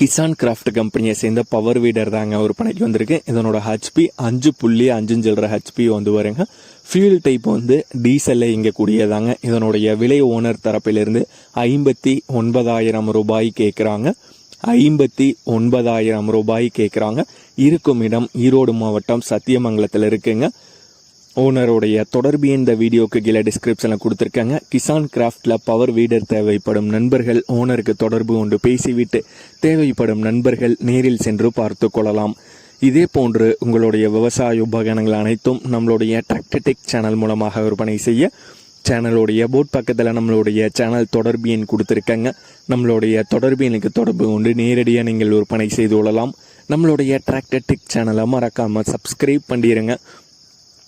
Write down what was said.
Kisan craft கம்பெனியை சேர்ந்த power வீடர் தாங்க விற்பனைக்கு வந்திருக்கு. இதனோட ஹெச்பி அஞ்சு புள்ளி அஞ்சு சில்லற ஹெச்பி வந்து வருங்க ஃபியூல் டைப் வந்து டீசலில் இயங்கக்கூடியதாங்க. இதனுடைய விலை ஓனர் தரப்பிலிருந்து ஐம்பத்தி ஒன்பதாயிரம் ரூபாய் கேட்குறாங்க ஐம்பத்தி ஒன்பதாயிரம் ரூபாய் கேட்குறாங்க இருக்கும் இடம் ஈரோடு மாவட்டம் சத்தியமங்கலத்தில் இருக்குங்க. ஓனருடைய தொடர்பு இந்த வீடியோக்கு கீழே டிஸ்கிரிப்ஷனில் கொடுத்துருக்காங்க. கிசான் கிராஃப்டில் பவர் வீடர் தேவைப்படும் நண்பர்கள் ஓனருக்கு தொடர்பு கொண்டு பேசிவிட்டு தேவைப்படும் நண்பர்கள் நேரில் சென்று பார்த்து கொள்ளலாம். இதே போன்று உங்களுடைய விவசாய உபகரணங்கள் அனைத்தும் நம்மளுடைய டிராக்டர்டெக் சேனல் மூலமாக விற்பனை செய்ய சேனலுடைய போட் பக்கத்தில் நம்மளுடைய சேனல் தொடர்பு எண் கொடுத்துருக்காங்க. நம்மளுடைய தொடர்பு எனக்கு தொடர்பு கொண்டு நேரடியாக நீங்கள் விற்பனை செய்து கொள்ளலாம். நம்மளுடைய டிராக்டர் டெக் சேனலை மறக்காமல் சப்ஸ்கிரைப் பண்ணிடுங்க